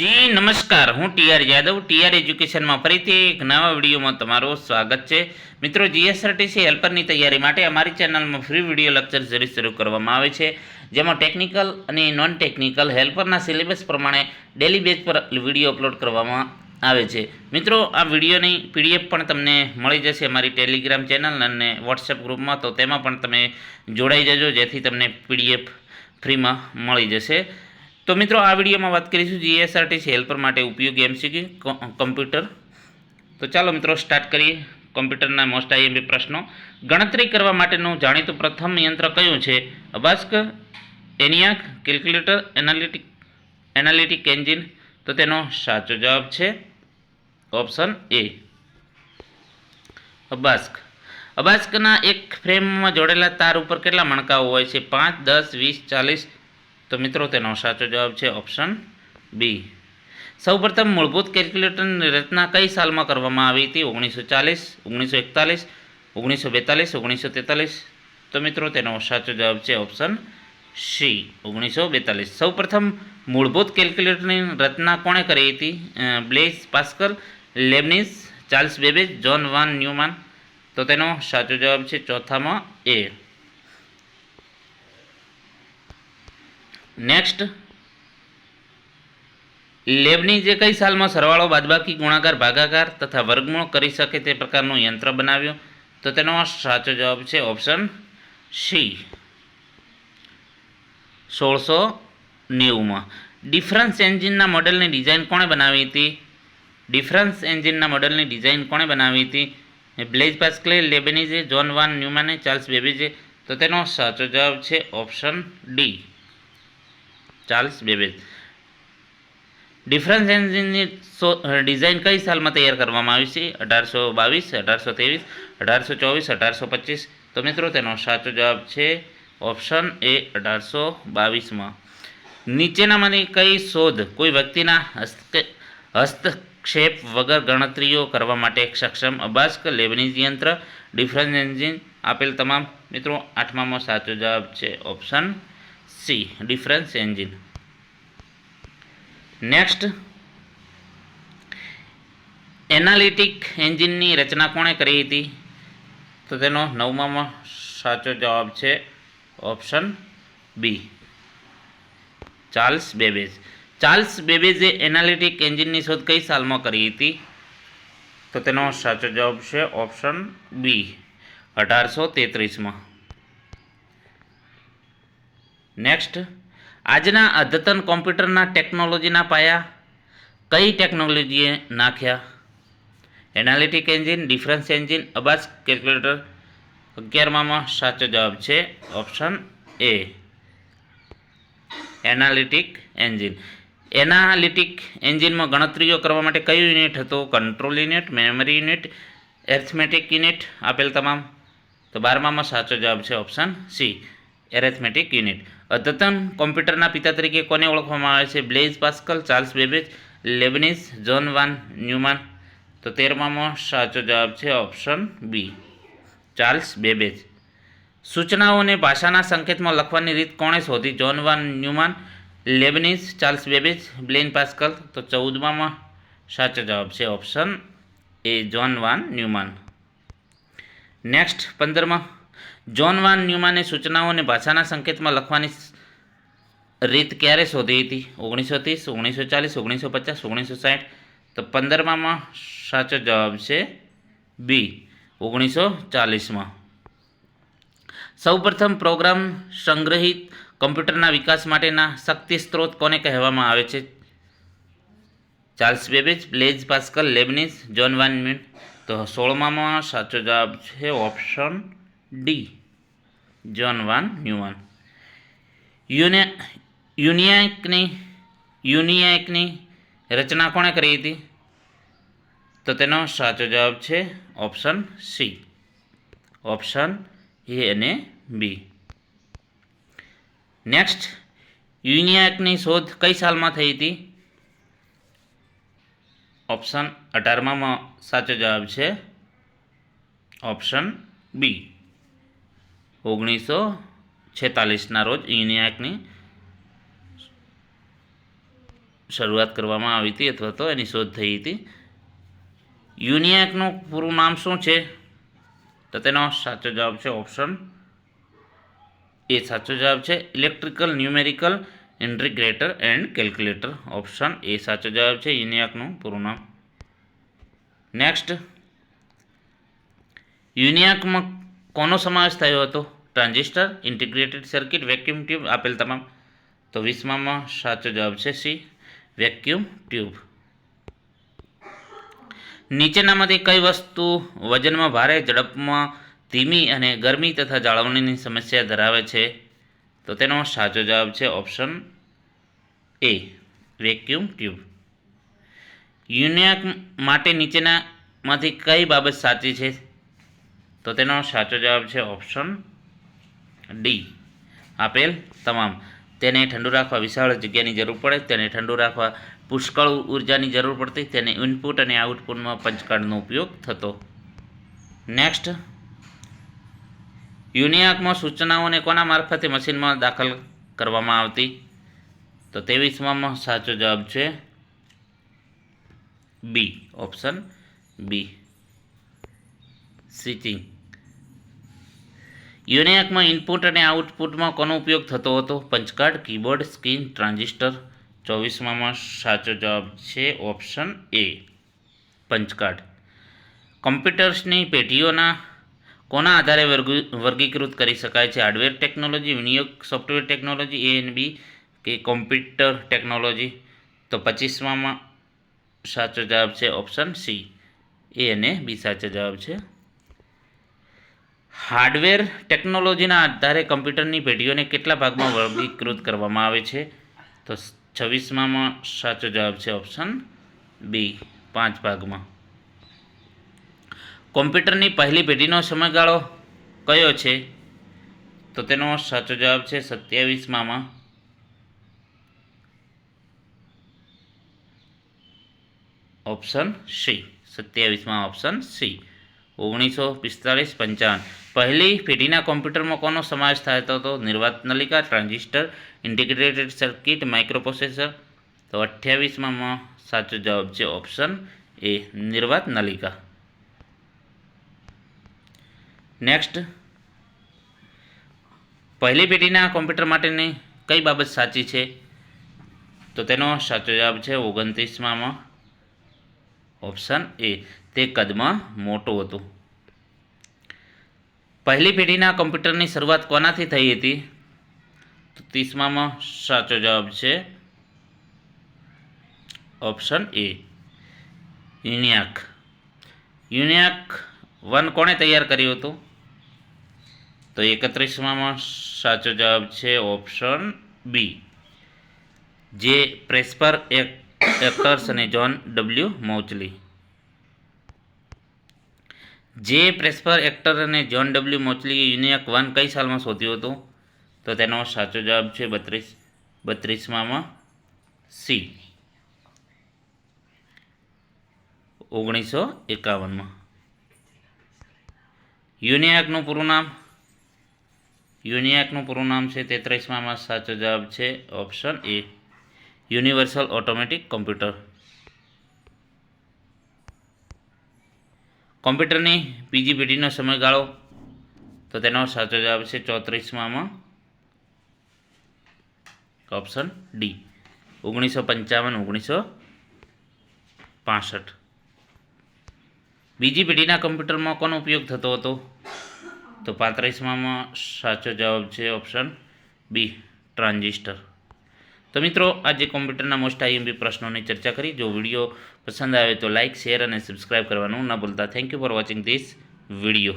જી, નમસ્કાર. હું TR Yadav TR એજ્યુકેશનમાં ફરીથી એક નવા વિડીયોમાં તમારું સ્વાગત છે. મિત્રો જીએસઆરટીસી હેલ્પરની તૈયારી માટે અમારી ચેનલમાં ફ્રી વીડિયો લેક્ચર જરી શરૂ કરવામાં આવે છે, જેમાં ટેકનિકલ અને નોન ટેકનિકલ હેલ્પરના સિલેબસ પ્રમાણે ડેલી બેઝ પર વીડિયો અપલોડ કરવામાં આવે છે. મિત્રો, આ વિડીયોની પીડીએફ પણ તમને મળી જશે અમારી ટેલિગ્રામ ચેનલ અને વોટ્સએપ ગ્રુપમાં, તો તેમાં પણ તમે જોડાઈ જજો, જેથી તમને પીડીએફ ફ્રીમાં મળી જશે. તો મિત્રો, આ વિડીયોમાં વાત કરીશું જીએસઆરટીસી હેલ્પર માટે ઉપયોગી એમસીક્યુ કમ્પ્યુટર. તો ચાલો મિત્રો, સ્ટાર્ટ કરીએ કમ્પ્યુટરના મોસ્ટ આઈએમપી પ્રશ્નો. ગણતરી કરવા માટેનું જાણીતું પ્રથમ યંત્ર કયું છે? અબાસ્ક, ENIAC, calculator, analytic analytic engine. તો તેનો સાચો જવાબ છે ઓપ્શન એ. અબાસ્ક. અબાસ્કના એક ફ્રેમમાં જોડેલા તાર ઉપર કેટલા મણકાઓ હોય છે? પાંચ, દસ, વીસ, ચાલીસ તો મિત્રો, તેનો સાચો જવાબ છે ઓપ્શન બી સૌપ્રથમ મૂળભૂત કેલ્ક્યુલેટરની રચના કઈ સાલમાં કરવામાં આવી હતી? ઓગણીસો ચાલીસ ઓગણીસો એકતાલીસ ઓગણીસો બેતાલીસ ઓગણીસો તેતાલીસ તો મિત્રો, તેનો સાચો જવાબ છે ઓપ્શન સી ઓગણીસો બેતાલીસ સૌપ્રથમ મૂળભૂત કેલ્ક્યુલેટરની રચના કોણે કરી હતી? Blaise, Pascal Leibniz Charles Babbage John von Neumann. તો તેનો સાચો જવાબ છે ચોથામાં એ. નેક્સ્ટ લેબની જે કઈ સાલમાં સરવાળો બાદબાકી, ગુણાકાર, ભાગાકાર તથા વર્ગમૂળ કરી શકે તે પ્રકારનું યંત્ર બનાવ્યું, તો તેનો સાચો જવાબ છે ઓપ્શન સી સોળસો નેવુંમાં. ડિફરન્સ એન્જિનના મોડેલની ડિઝાઇન કોણે બનાવી હતી? ડિફરન્સ એન્જિનના મોડેલની ડિઝાઇન કોણે બનાવી હતી? બ્લેઝ પાસ્કલે લેબેનીઝે જોન વાન ન્યુમાને ચાર્લ્સ બેબેજે તો તેનો સાચો જવાબ છે option D Charles Babbage difference એન્જિનની ડિઝાઇન કઈ સાલમાં તૈયાર કરવામાં આવી છે? અઢારસો બાવીસ, અઢારસો ત્રેવીસ, અઢારસો ચોવીસ, અઢારસો પચીસ. તો મિત્રો, તેનો સાચો જવાબ છે ઓપ્શન એ અઢારસો બાવીસમાં. નીચેનામાંની કઈ શોધ કોઈ વ્યક્તિના હસ્ત હસ્તક્ષેપ વગર ગણતરીઓ કરવા માટે સક્ષમ? અબાસ્ક લેબનીઝ યંત્ર ડિફરન્સ એન્જિન આપેલ તમામ. મિત્રો, આઠમામાં સાચો જવાબ છે option C, difference engine. Next, analytic એન્જિનની રચના કોણે કરી હતી? તો તેનો નવમામાં સાચો જવાબ છે option B. Charles Babbage. Charles બેબેજે analytic એન્જિનની શોધ કઈ સાલમાં કરી હતી? તો તેનો સાચો જવાબ છે ઓપ્શન બી. અઢારસો તેત્રીસમાં. નેક્સ્ટ આજના અદ્યતન કોમ્પ્યુટરના ટેકનોલોજીના પાયા કઈ ટેકનોલોજીએ નાખ્યા? Analytic engine difference engine abacus calculator અગિયારમામાં સાચો જવાબ છે option A analytic engine analytic એન્જિનમાં ગણતરીઓ કરવા માટે કયું યુનિટ હતું? Control unit memory unit arithmetic unit આપેલ તમામ. તો બારમામાં સાચો જવાબ છે ઓપ્શન સી એરેથમેટિક યુનિટ અદ્યતન કોમ્પ્યુટરના પિતા તરીકે કોને ઓળખવામાં આવે છે? Blaise, Pascal, Charles Babbage, Leibniz John von Neumann. તો તેરમામાં સાચો જવાબ છે ઓપ્શન બી. Charles Babbage. સૂચનાઓને ભાષાના સંકેતમાં લખવાની રીત કોણે શોધી? John von Neumann, Leibniz, Charles Babbage, Blaise Pascal. તો ચૌદમામાં સાચો જવાબ છે option A John von Neumann. Next, પંદરમાં. જોન વાન ન્યુમાને સૂચનાઓને ભાષાના સંકેતમાં લખવાની રીત ક્યારે શોધી હતી? ઓગણીસો ત્રીસ, ઓગણીસો ચાલીસ, ઓગણીસો પચાસ, ઓગણીસો સાઠ? તો પંદરમામાં સાચો જવાબ છે બી ઓગણીસો ચાલીસમાં. સૌપ્રથમ પ્રોગ્રામ સંગ્રહિત કમ્પ્યુટરના વિકાસ માટેના શક્તિ સ્ત્રોત કોને કહેવામાં આવે છે? Charles Babbage, Blaise Pascal, Leibniz, John von તો સોળમામાં સાચો જવાબ છે option D. John von Neumann યુને, યુનિયાકની યુનિયાકની રચના કોણે કરી હતી? તો તેનો સાચો જવાબ છે ઓપ્શન સી. ઓપ્શન એ અને બી. નેક્સ્ટ, યુનિયાકની શોધ કઈ સાલમાં થઈ હતી? ઓપ્શન અઢારમામાં સાચો જવાબ છે ઓપ્શન બી. ઓગણીસો છેતાલીસના રોજ ઇનિયાકની શરૂઆત કરવામાં આવી હતી અથવા તો એની શોધ થઈ હતી. યુનિયાકનું પૂરું નામ શું છે? તો તેનો સાચો જવાબ છે ઓપ્શન એ. સાચો જવાબ છે electrical, numerical integrator and calculator. Option A સાચો જવાબ છે યુનિયાકનું પૂરું નામ. નેક્સ્ટ. યુનિયાકમાં કોનો સમાવેશ થયો હતો? Transistor, integrated circuit, vacuum tube, આપેલ તમામ. તો વીસમામાં સાચો જવાબ છે સી, વેક્યુમ ટ્યુબ. નીચેનામાંથી કઈ વસ્તુ વજનમાં ભારે, ઝડપમાં ધીમી અને ગરમી તથા જાળવણીની સમસ્યા ધરાવે છે? તો તેનો સાચો જવાબ છે option A, vacuum tube. ENIAC માટે નીચેનામાંથી કઈ બાબત સાચી છે? તો તેનો સાચો જવાબ છે ઓપ્શન ડી આપેલ, તમામ. તેને ઠંડુ રાખવા વિશાળ જગ્યાની જરૂર પડે, તેને ઠંડુ રાખવા પુષ્કળ ઉર્જાની જરૂર પડતી, તેને ઇનપુટ અને આઉટપુટમાં પંચકાર્ડનો ઉપયોગ થતો. નેક્સ્ટ યુનિયાકમાં સૂચનાઓને કોના મારફતે મશીનમાં દાખલ કરવામાં આવતી? તો તેવીસમાં સાચો જવાબ છે બી ઓપ્શન બી સ્વિચિંગ યુનિયાકમાં ઇનપુટ અને આઉટપુટમાં કોનો ઉપયોગ થતો હતો? Punch card, keyboard screen transistor. ચોવીસમાં સાચો જવાબ છે ઓપ્શન એ. પંચકાર્ડ. કમ્પ્યુટર્સની પેઢીઓના કોના આધારે વર્ગ, વર્ગીકૃત કરી શકાય છે? Hardware technology, વિનિયોગ software technology, A and B કે કોમ્પ્યુટર ટેકનોલોજી? તો પચીસમાં સાચો જવાબ છે ઓપ્શન સી. એ અને બી સાચો જવાબ છે. હાર્ડવેર ટેકનોલોજીના આધારે કમ્પ્યુટરની પેઢીઓને કેટલા ભાગમાં વર્ગીકૃત કરવામાં આવે છે? તો છવ્વીસમાં સાચો જવાબ છે ઓપ્શન બી, પાંચ ભાગમાં. કોમ્પ્યુટરની પહેલી પેઢીનો સમયગાળો કયો છે? તો તેનો સાચો જવાબ છે સત્યાવીસમાં ઓપ્શન સી, સત્યાવીસમાં ઓપ્શન સી. ઓગણીસો પિસ્તાળીસ પંચાવન. પહેલી પેઢીના કોમ્પ્યુટરમાં કોનો સમાવેશ થતો હતો નિર્વાત નલિકા, ટ્રાન્ઝિસ્ટર, ઇન્ટિગ્રેટેડ સર્કિટ, માઇક્રોપ્રોસેસર. તો અઠ્યાવીસમાં સાચો જવાબ છે ઓપ્શન એ નિર્વાત નલિકા. નેક્સ્ટ. પહેલી પેઢીના કોમ્પ્યુટર માટેની કઈ બાબત સાચી છે? તો તેનો સાચો જવાબ છે ઓગણત્રીસમાં ઓપ્શન એ. તે કદમાં મોટું હતું. પહેલી પેઢીના કમ્પ્યુટરની શરૂઆત કોનાથી થઈ હતી? તો ત્રીસમાં સાચો જવાબ છે ઓપ્શન એ. યુનિયાક યુનિયાક વન કોણે તૈયાર કર્યું હતું? તો એકત્રીસમાં સાચો જવાબ છે ઓપ્શન બી. જે પ્રેસ્પર એક એક્ટર્સ અને John W Mauchly J Presper actor અને જોન ડબલ્યુ મોચલીએ યુનિયક વન કઈ સાલમાં શોધ્યું હતું? તો તેનો સાચો જવાબ છે બત્રીસ, બત્રીસમાં સી. ઓગણીસો એકાવનમાં. યુનિયાકનું પૂરું નામ? યુનિયાકનું પૂરું નામ છે તેત્રીસમાં સાચો જવાબ છે option A. Universal automatic computer. કોમ્પ્યુટરની બીજી પેઢીનો સમયગાળો, તો તેનો સાચો જવાબ છે ચોત્રીસમાં ઓપ્શન ડી ઓગણીસો પંચાવન, ઓગણીસો પાસઠ. બીજી પેઢીના કમ્પ્યુટરમાં કોનો ઉપયોગ થતો હતો? તો પાંત્રીસમાં સાચો જવાબ છે ઓપ્શન બી ટ્રાન્ઝિસ્ટર. તો મિત્રો, આજે કોમ્પ્યુટરના મોસ્ટ આઈએમપી પ્રશ્નોની ચર્ચા કરી. જો વીડિયો પસંદ આવે તો લાઇક શેર અને સબસ્ક્રાઇબ કરવાનું ન ભૂલતા. Thank you for watching this video